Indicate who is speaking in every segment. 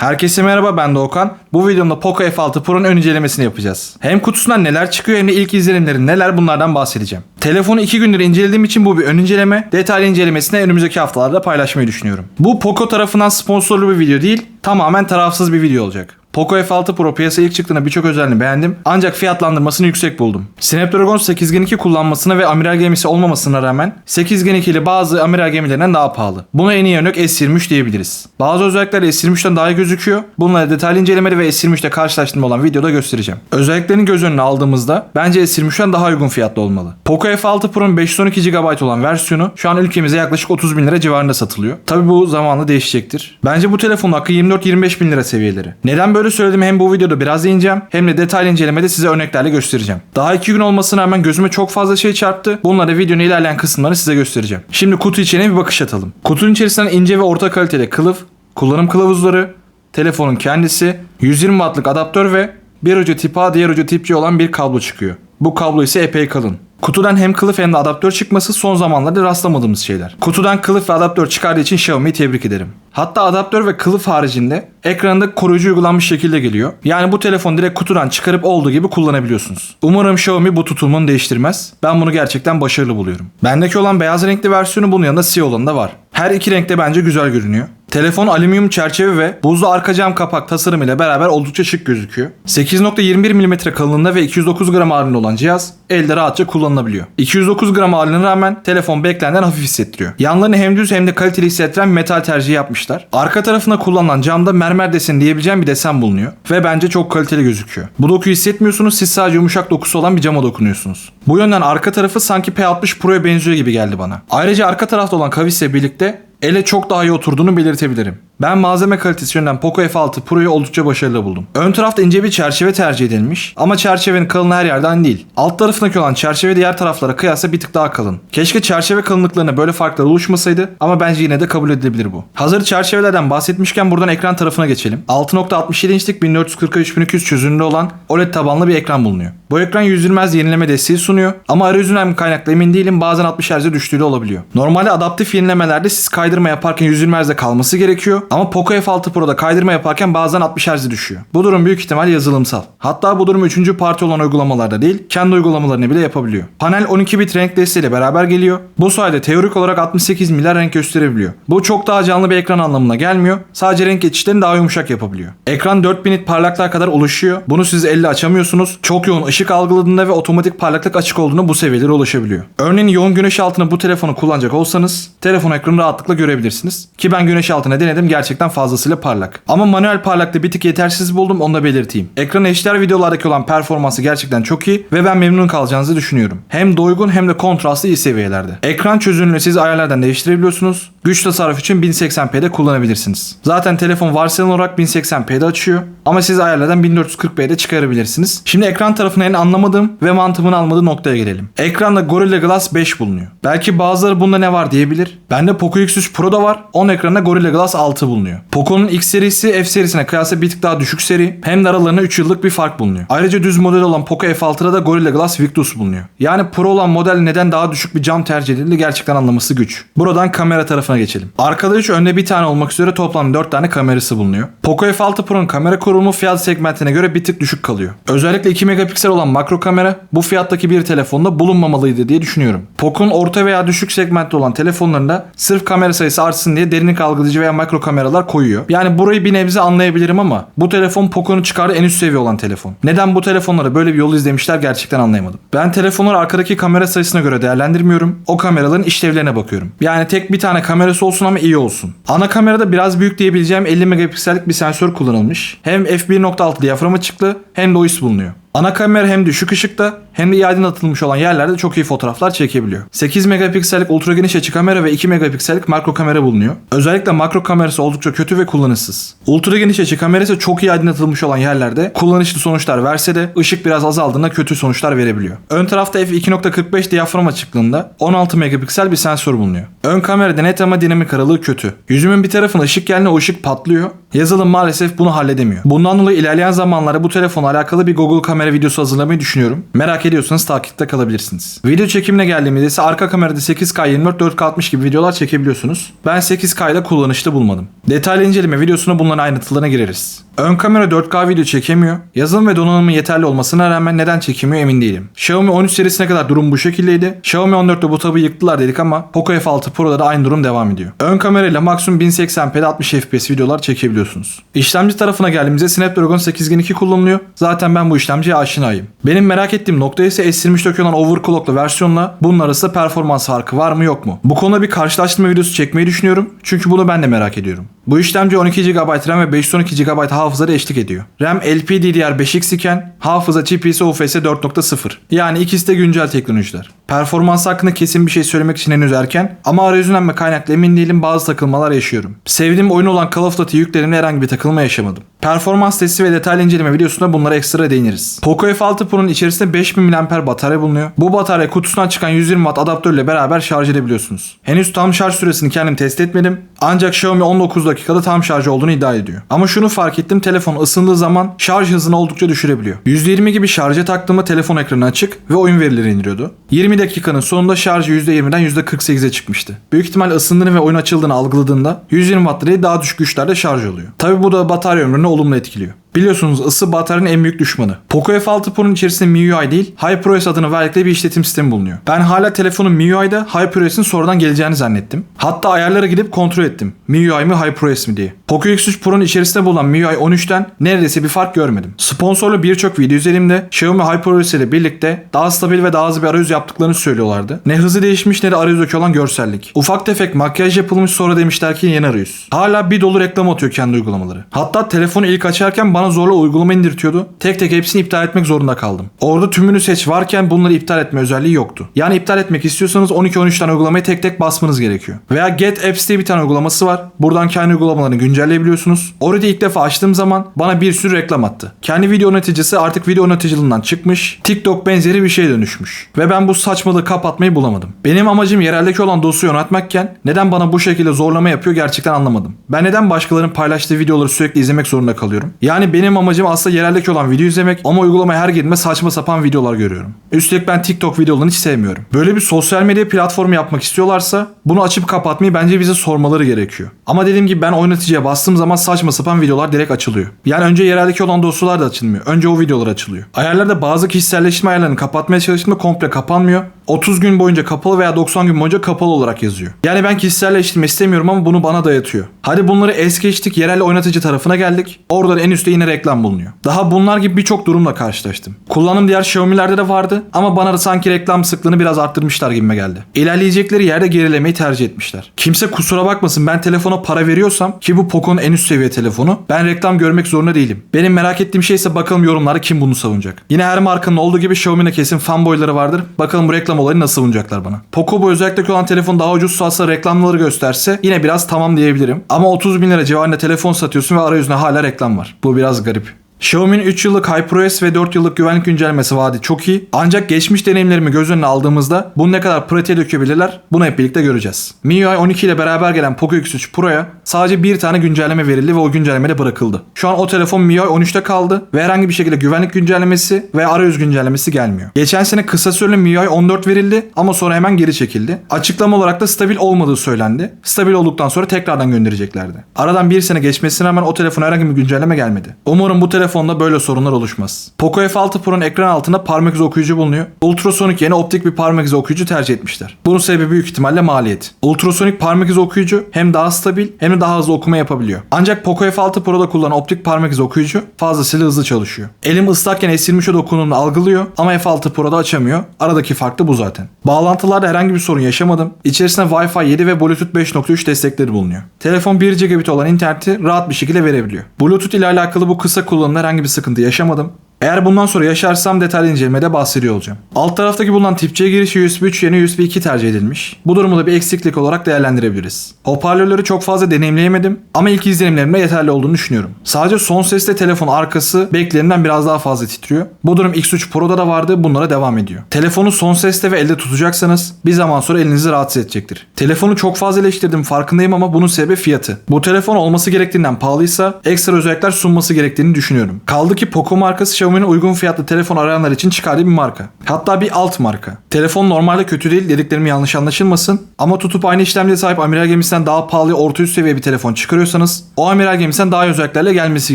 Speaker 1: Herkese merhaba ben Doğukan. Bu videomda Poco F6 Pro'nun ön incelemesini yapacağız. Hem kutusundan neler çıkıyor hem de ilk izlenimleri neler bunlardan bahsedeceğim. Telefonu 2 gündür incelediğim için bu bir ön inceleme. Detaylı incelemesini önümüzdeki haftalarda paylaşmayı düşünüyorum. Bu Poco tarafından sponsorlu bir video değil, tamamen tarafsız bir video olacak. Poco F6 Pro piyasaya ilk çıktığında birçok özelliğini beğendim ancak fiyatlandırmasını yüksek buldum. Snapdragon 8 Gen 2 kullanmasına ve amiral gemisi olmamasına rağmen 8 Gen 2 ile bazı amiral gemilerinden daha pahalı. Buna en iyi örnek S23 diyebiliriz. Bazı özellikler S23'ten daha iyi gözüküyor. Bunları detaylı incelemeli ve S23'te karşılaştırma olan videoda göstereceğim. Özelliklerini göz önüne aldığımızda bence S23'ten daha uygun fiyatlı olmalı. Poco F6 Pro'nun 512 GB olan versiyonu şu an ülkemizde yaklaşık 30 bin lira civarında satılıyor. Tabi bu zamanla değişecektir. Bence bu telefonun hakkı 24-25 bin lira seviyeleri. Neden böyle söyledim hem bu videoda biraz değineceğim hem de detaylı incelemede size örneklerle göstereceğim. Daha 2 gün olmasına rağmen gözüme çok fazla şey çarptı. Bunları videonun ilerleyen kısımlarını size göstereceğim. Şimdi kutu içine bir bakış atalım. Kutunun içerisinden ince ve orta kaliteli kılıf, kullanım kılavuzları, telefonun kendisi, 120 wattlık adaptör ve bir ucu tip A diğer ucu tip C olan bir kablo çıkıyor. Bu kablo ise epey kalın. Kutudan hem kılıf hem de adaptör çıkması son zamanlarda rastlamadığımız şeyler. Kutudan kılıf ve adaptör çıkardığı için Xiaomi'yi tebrik ederim. Hatta adaptör ve kılıf haricinde ekranında koruyucu uygulanmış şekilde geliyor. Yani bu telefon direkt kutudan çıkarıp olduğu gibi kullanabiliyorsunuz. Umarım Xiaomi bu tutumunu değiştirmez. Ben bunu gerçekten başarılı buluyorum. Bendeki olan beyaz renkli versiyonu bunun yanında siyah olan da var. Her iki renkte bence güzel görünüyor. Telefon alüminyum çerçeve ve buzlu arka cam kapak tasarımı ile beraber oldukça şık gözüküyor. 8.21 mm kalınlığında ve 209 gram ağırlığında olan cihaz elde rahatça kullanılabiliyor. 209 gram ağırlığına rağmen telefon beklenenden hafif hissettiriyor. Yanlarını hem düz hem de kaliteli hissettiren metal tercihi yapmışlar. Arka tarafında kullanılan camda mermer deseni diyebileceğim bir desen bulunuyor. Ve bence çok kaliteli gözüküyor. Bu dokuyu hissetmiyorsunuz siz sadece yumuşak dokusu olan bir cama dokunuyorsunuz. Bu yönden arka tarafı sanki P60 Pro'ya benziyor gibi geldi bana. Ayrıca arka tarafta olan kavisle birlikte ele çok daha iyi oturduğunu belirtebilirim. Ben malzeme kalitesi yönünden Poco F6 Pro'yu oldukça başarılı buldum. Ön tarafta ince bir çerçeve tercih edilmiş ama çerçevenin kalınlığı her yerden değil. Alt tarafındaki olan çerçeve diğer taraflara kıyasla bir tık daha kalın. Keşke çerçeve kalınlıklarına böyle farklar oluşmasaydı ama bence yine de kabul edilebilir bu. Hazır çerçevelerden bahsetmişken buradan ekran tarafına geçelim. 6.67 inçlik 1440x3200 çözünürlüğü olan OLED tabanlı bir ekran bulunuyor. Bu ekran yüzülmez yenileme desteği sunuyor ama arayüzünden mi kaynaklı emin değilim bazen 60 Hz'e düştüğü olabiliyor. Normalde adaptif yenilemelerde siz kaydırma yaparken 120 Hz'de kalması gerekiyor ama Poco F6 Pro'da kaydırma yaparken bazen 60 Hz'e düşüyor. Bu durum büyük ihtimal yazılımsal. Hatta bu durum 3. parti olan uygulamalarda değil kendi uygulamalarını bile yapabiliyor. Panel 12 bit renk desteğiyle beraber geliyor. Bu sayede teorik olarak 68 milyar renk gösterebiliyor. Bu çok daha canlı bir ekran anlamına gelmiyor. Sadece renk geçişlerini daha yumuşak yapabiliyor. Ekran 4000 nit parlaklığa kadar ulaşıyor. Bunu siz elle açamıyorsunuz. Çok yoğun ışık algıladığında ve otomatik parlaklık açık olduğunda bu seviyelere ulaşabiliyor. Örneğin yoğun güneş altında bu telefonu kullanacak olsanız telefon ekranı rahatlıkla görebilirsiniz. Ki ben güneş altına denedim gerçekten fazlasıyla parlak. Ama manuel parlaklığı bir tık yetersiz buldum onu da belirteyim. Ekran HDR videolardaki olan performansı gerçekten çok iyi ve ben memnun kalacağınızı düşünüyorum. Hem doygun hem de kontrastlı iyi seviyelerde. Ekran çözünürlüğünü siz ayarlardan değiştirebiliyorsunuz. Güç tasarruf için 1080p'de kullanabilirsiniz. Zaten telefon varsayılan olarak 1080p'de açıyor ama siz ayarlardan 1440p'de çıkarabilirsiniz. Şimdi ekran tarafını en anlamadığım ve mantığımın almadığı noktaya gelelim. Ekranda Gorilla Glass 5 bulunuyor. Belki bazıları bunda ne var diyebilir. Bende Poco X3 Pro'da var. 10 ekranında Gorilla Glass 6 bulunuyor. Poco'nun X serisi F serisine kıyasla bir tık daha düşük seri. Hem de aralarında 3 yıllık bir fark bulunuyor. Ayrıca düz model olan Poco F6'da da Gorilla Glass Victus bulunuyor. Yani Pro olan model neden daha düşük bir cam tercih edildi gerçekten anlaması güç. Buradan kamera tarafına geçelim. Arkada 3 önde bir tane olmak üzere toplam 4 tane kamerası bulunuyor. Poco F6 Pro'nun kamera kurulumu fiyat segmentine göre bir tık düşük kalıyor. Özellikle 2 megapiksel olan makro kamera bu fiyattaki bir telefonda bulunmamalıydı diye düşünüyorum. Poco'nun orta veya düşük segmentte olan telefonlarında sırf kamera sayısı artsın diye derinlik algılayıcı veya makro kameralar koyuyor. Yani burayı bir nebze anlayabilirim ama bu telefon Poco'nun çıkardığı en üst seviye olan telefon. Neden bu telefonlara böyle bir yol izlemişler gerçekten anlayamadım. Ben telefonları arkadaki kamera sayısına göre değerlendirmiyorum. O kameraların işlevlerine bakıyorum. Yani tek bir tane kamerası olsun ama iyi olsun. Ana kamerada biraz büyük diyebileceğim 50 megapiksellik bir sensör kullanılmış. Hem f1.6 diyafram açıklığı hem de OIS bulunuyor. Ana kamera hem düşük ışıkta hem de iyi aydınlatılmış olan yerlerde çok iyi fotoğraflar çekebiliyor. 8 megapiksellik ultra geniş açı kamera ve 2 megapiksellik makro kamera bulunuyor. Özellikle makro kamerası oldukça kötü ve kullanışsız. Ultra geniş açı kamerası çok iyi aydınlatılmış olan yerlerde kullanışlı sonuçlar verse de ışık biraz azaldığında kötü sonuçlar verebiliyor. Ön tarafta f2.45 diyafram açıklığında 16 megapiksel bir sensör bulunuyor. Ön kamerada net ama dinamik aralığı kötü. Yüzümün bir tarafına ışık geldiğinde o ışık patlıyor. Yazılım maalesef bunu halledemiyor. Bundan dolayı ilerleyen zamanlarda bu telefonla alakalı bir Google kamera videosu hazırlamayı düşünüyorum. Merak ediyorsanız takipte kalabilirsiniz. Video çekimine geldiğimizde ise arka kamerada 8K 24 4K 60 gibi videolar çekebiliyorsunuz. Ben 8K'da kullanışlı bulmadım. Detaylı inceleme videosuna bunların ayrıntılarına gireriz. Ön kamera 4K video çekemiyor. Yazılım ve donanımı yeterli olmasına rağmen neden çekemiyor emin değilim. Xiaomi 13 serisine kadar durum bu şekildeydi. Xiaomi 14'te bu tabi yıktılar dedik ama Poco F6 Pro'da da aynı durum devam ediyor. Ön kamerayla maksimum 1080p'de 60 FPS videolar çekebiliyorsunuz. İşlemci tarafına geldiğimizde Snapdragon 8002 kullanılıyor. Zaten ben bu işlemciye aşinayım. Benim merak ettiğim nokta ise S23'teki olan overclocklu versiyonla bunun arasında performans farkı var mı yok mu? Bu konuda bir karşılaştırma videosu çekmeyi düşünüyorum. Çünkü bunu ben de merak ediyorum. Bu işlemci 12 GB RAM ve 512 GB hafızada eşlik ediyor. RAM LPDDR5X iken hafıza çipi ise UFS 4.0. Yani ikisi de güncel teknolojiler. Performans hakkında kesin bir şey söylemek için henüz erken ama arayüzünden ve kaynaklı emin değilim bazı takılmalar yaşıyorum. Sevdiğim oyun olan Call of Duty yüklediğimde herhangi bir takılma yaşamadım. Performans testi ve detaylı inceleme videosunda bunlara ekstra değiniriz. Poco F6 Pro'nun içerisinde 5000 mAh batarya bulunuyor. Bu batarya kutusundan çıkan 120 Watt adaptörle beraber şarj edebiliyorsunuz. Henüz tam şarj süresini kendim test etmedim. Ancak Xiaomi 19 dakikada tam şarj olduğunu iddia ediyor. Ama şunu fark ettim telefon ısındığı zaman şarj hızını oldukça düşürebiliyor. %20 gibi şarja taktığımda telefon ekranı açık ve oyun verileri indiriyordu. 20 dakikanın sonunda şarjı %20'den %48'e çıkmıştı. Büyük ihtimal ısındığını ve oyun açıldığını algıladığında 120 watt daha düşük güçlerde şarj oluyor. Tabi bu da batarya ömrünü olumlu etkiliyor. Biliyorsunuz ısı bataryanın en büyük düşmanı. Poco F6 Pro'nun içerisinde MIUI değil, HyperOS adını verdikleri bir işletim sistemi bulunuyor. Ben hala telefonun MIUI'da HyperOS'in sonradan geleceğini zannettim. Hatta ayarlara gidip kontrol ettim. MIUI mi HyperOS mi diye. Poco X3 Pro'nun içerisinde bulunan MIUI 13'ten neredeyse bir fark görmedim. Sponsorlu birçok video izlediğimde Xiaomi HyperOS ile birlikte daha stabil ve daha hızlı bir arayüz yaptıklarını söylüyorlardı. Ne hızı değişmiş ne de arayüzdeki olan görsellik. Ufak tefek makyaj yapılmış sonra demişler ki yeni arayüz. Hala bir dolu reklam atıyor kendi uygulamaları. Hatta telefonu ilk açarken bana zorla uygulama indirtiyordu. Tek tek hepsini iptal etmek zorunda kaldım. Orada tümünü seç varken bunları iptal etme özelliği yoktu. Yani iptal etmek istiyorsanız 12-13 tane uygulamayı tek tek basmanız gerekiyor. Veya Get Apps diye bir tane uygulaması var. Buradan kendi uygulamalarını güncelleyebiliyorsunuz. Orada ilk defa açtığım zaman bana bir sürü reklam attı. Kendi video yöneticisi artık video yöneticiliğinden çıkmış. TikTok benzeri bir şeye dönüşmüş. Ve ben bu saçmalığı kapatmayı bulamadım. Benim amacım yereldeki olan dosyayı yönetmekken neden bana bu şekilde zorlama yapıyor gerçekten anlamadım. Ben neden başkalarının paylaştığı videoları sürekli izlemek zorunda kalıyorum? Yani benim amacım aslında yereldeki olan video izlemek ama uygulamaya her girdiğimde saçma sapan videolar görüyorum. Üstelik ben TikTok videolarını hiç sevmiyorum. Böyle bir sosyal medya platformu yapmak istiyorlarsa bunu açıp kapatmayı bence bize sormaları gerekiyor. Ama dediğim gibi ben oynaticiye bastığım zaman saçma sapan videolar direkt açılıyor. Yani önce yereldeki olan dosyalar da açılmıyor. Önce o videolar açılıyor. Ayarlarda bazı kişiselleştirme ayarlarını kapatmaya çalıştığımda komple kapanmıyor. 30 gün boyunca kapalı veya 90 gün boyunca kapalı olarak yazıyor. Yani ben kişiselleştirme istemiyorum ama bunu bana dayatıyor. Hadi bunları es geçtik yerel oynatıcı tarafına geldik. Orada en üstte yine reklam bulunuyor. Daha bunlar gibi birçok durumla karşılaştım. Kullanım diğer Xiaomi'lerde de vardı ama bana da sanki reklam sıklığını biraz arttırmışlar gibime geldi. İlerleyecekleri yerde gerilemeyi tercih etmişler. Kimse kusura bakmasın ben telefona para veriyorsam ki bu Poco'nun en üst seviye telefonu ben reklam görmek zorunda değilim. Benim merak ettiğim şey ise bakalım yorumlarda kim bunu savunacak. Yine her markanın olduğu gibi Xiaomi'ne kesin fanboyları vardır. Bakalım bu reklam olayını nasıl savunacaklar bana. Poco bu özellikle olan telefon daha ucuz satsa reklamları gösterse yine biraz tamam diyebilirim. Ama 30 bin lira civarında telefon satıyorsun ve arayüzünde hala reklam var. Bu biraz garip. Xiaomi'nin 3 yıllık HyperOS ve 4 yıllık güvenlik güncellemesi vaadi çok iyi. Ancak geçmiş deneyimlerimi göz önüne aldığımızda bunu ne kadar pratiğe dökebilirler bunu hep birlikte göreceğiz. MIUI 12 ile beraber gelen Poco X3 Pro'ya sadece bir tane güncelleme verildi ve o güncelleme de bırakıldı. Şu an o telefon MIUI 13'te kaldı ve herhangi bir şekilde güvenlik güncellemesi ve arayüz güncellemesi gelmiyor. Geçen sene kısa süreli MIUI 14 verildi ama sonra hemen geri çekildi. Açıklama olarak da stabil olmadığı söylendi. Stabil olduktan sonra tekrardan göndereceklerdi. Aradan bir sene geçmesine rağmen o telefona herhangi bir güncelleme gelmedi. Umarım bu telefonda böyle sorunlar oluşmaz. Poco F6 Pro'nun ekran altında parmak izi okuyucu bulunuyor. Ultrasonik yerine optik bir parmak izi okuyucu tercih etmişler. Bunun sebebi büyük ihtimalle maliyet. Ultrasonik parmak izi okuyucu hem daha stabil hem de daha hızlı okuma yapabiliyor. Ancak Poco F6 Pro'da kullanılan optik parmak izi okuyucu fazlasıyla hızlı çalışıyor. Elim ıslakken S23'e dokunumunu algılıyor ama F6 Pro'da açamıyor. Aradaki fark da bu zaten. Bağlantılarda herhangi bir sorun yaşamadım. İçerisinde Wi-Fi 7 ve Bluetooth 5.3 destekleri bulunuyor. Telefon 1 GB olan interneti rahat bir şekilde verebiliyor. Bluetooth ile alakalı bu kısa kullanımda herhangi bir sıkıntı yaşamadım. Eğer bundan sonra yaşarsam detaylı incelemede bahsediyor olacağım. Alt taraftaki bulunan tip C girişi USB 3 yerine USB 2 tercih edilmiş. Bu durumu da bir eksiklik olarak değerlendirebiliriz. Hoparlörleri çok fazla deneyimleyemedim ama ilk izlenimlerimde yeterli olduğunu düşünüyorum. Sadece son sesle telefon arkası beklenenden biraz daha fazla titriyor. Bu durum X3 Pro'da da vardı bunlara devam ediyor. Telefonu son seste ve elde tutacaksanız bir zaman sonra elinizi rahatsız edecektir. Telefonu çok fazla eleştirdim farkındayım ama bunun sebebi fiyatı. Bu telefon olması gerektiğinden pahalıysa ekstra özellikler sunması gerektiğini düşünüyorum. Kaldı ki Poco markası Xiaomi'nin uygun fiyatlı telefon arayanlar için çıkardığı bir marka. Hatta bir alt marka. Telefon normalde kötü değil dediklerim yanlış anlaşılmasın ama tutup aynı işlemciye sahip amiral gemisinden daha pahalı orta üst seviye bir telefon çıkarıyorsanız o amiral gemisinden daha iyi özelliklerle gelmesi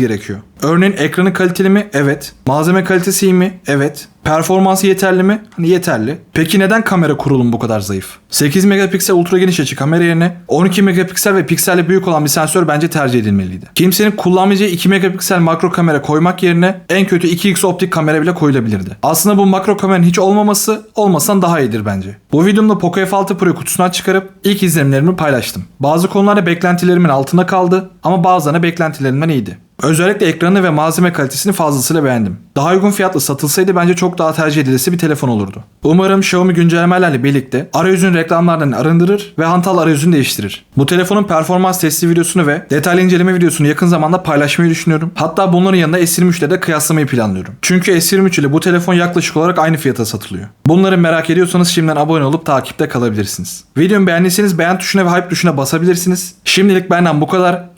Speaker 1: gerekiyor. Örneğin ekranı kaliteli mi? Evet. Malzeme kalitesi iyi mi? Evet. Performansı yeterli mi? Hani yeterli. Peki neden kamera kurulum bu kadar zayıf? 8 megapiksel ultra geniş açı kamera yerine 12 megapiksel ve pikselle büyük olan bir sensör bence tercih edilmeliydi. Kimsenin kullanmayacağı 2 megapiksel makro kamera koymak yerine en kötü 2x optik kamera bile koyulabilirdi. Aslında bu makro kameranın hiç olmaması olmasan daha iyidir bence. Bu videomda Poco F6 Pro'yu kutusundan çıkarıp ilk izlenimlerimi paylaştım. Bazı konularda beklentilerimin altında kaldı ama bazılarına beklentilerimden iyiydi. Özellikle ekranı ve malzeme kalitesini fazlasıyla beğendim. Daha uygun fiyatlı satılsaydı bence çok daha tercih edilesi bir telefon olurdu. Umarım Xiaomi güncellemelerle birlikte arayüzünü reklamlardan arındırır ve hantal arayüzünü değiştirir. Bu telefonun performans testi videosunu ve detaylı inceleme videosunu yakın zamanda paylaşmayı düşünüyorum. Hatta bunların yanında S23 ile de kıyaslamayı planlıyorum. Çünkü S23 ile bu telefon yaklaşık olarak aynı fiyata satılıyor. Bunları merak ediyorsanız şimdiden abone olup takipte kalabilirsiniz. Videomu beğendiyseniz beğen tuşuna ve hype tuşuna basabilirsiniz. Şimdilik benden bu kadar.